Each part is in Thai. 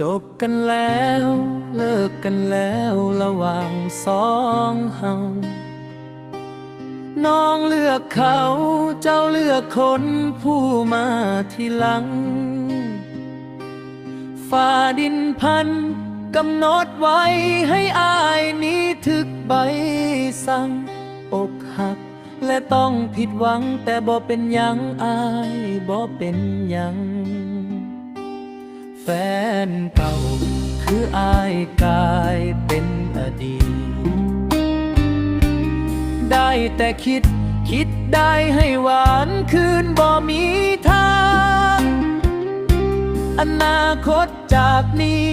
จบกันแล้วเลิกกันแล้วระหว่างสองเฮา น้องเลือกเขาเจ้าเลือกคนผู้มาทีหลังฝ่าดินพันกำหนดไว้ให้อายนี้ถึกใบสั่งอกหัก และต้องผิดหวังแต่บ่เป็นยังอายบ่เป็นยัง แฟนเก่า คืออายกลายเป็นอดีต ได้แต่คิดคิดได้ให้หวานคืนบ่มีทาง อนาคตจากนี้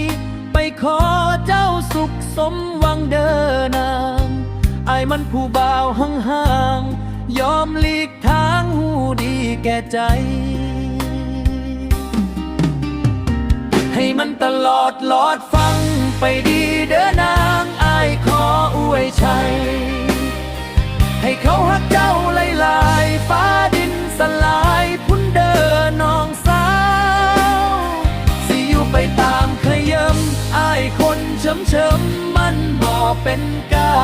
ไปขอเจ้าสุขสมหวังเดินนางไอ้ายมันผู้บ่าวห่างๆยอมหลีกทางหูดีแก่ใจ ให้มันตลอดหลอดฟังไปดีเด้อนางอายขออวยชัย ให้เขาหักเจ้าลายลายฟ้าดินสลายพุ่นเดินน้องสาว สิอยู่ไปตามขยำอายคนเฉิมเฉิมมันบ่เป็นก้า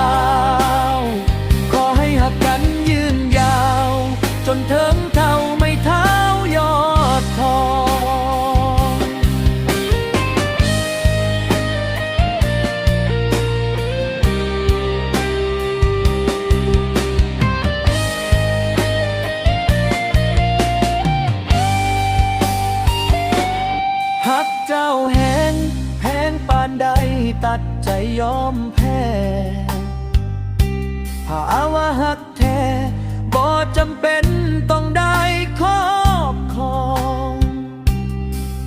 วขอให้หักกันยืนยาว จนเถิงเท่า งปานใดตัดใจยอมแพ้หาว่าหักแท้บ่จำเป็นต้องได้ครอบครอง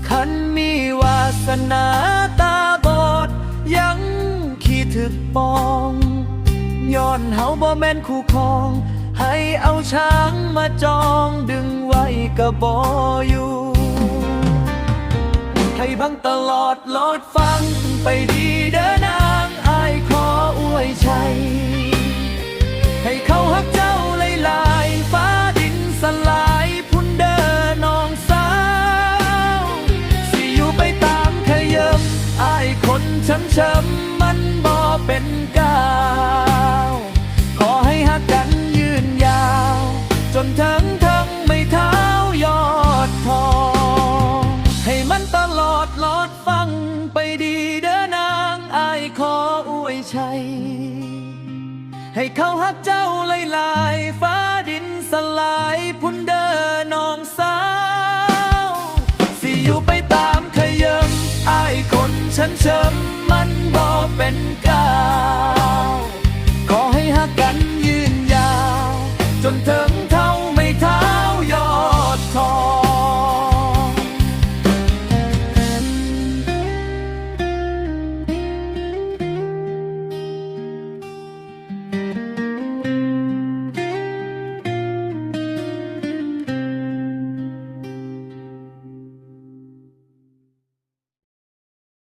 คันมีวาสนาตาบอดยังขี้ถึกปองย้อนเฮาบ่แม่นคู่ครอง ให้เอาช้างมาจองดึงไว้ก็บ่อยู่ ให้บังตลอดลอดฟังไปดีเด้อนางอายขออวยชัย ให้เขาฮักเจ้าลายลายฟ้าดินสลายพุ่นเดินน้องสาว สิอยู่ไปตามขยมอายคนช้ำช้ำมันบ่เป็นก ชัย ให้เขาหักเจ้าลายลายฟ้าดินสลายพุ่นเดินนองสาว สิอยู่ไปตามขยมอายคนฉันเชิม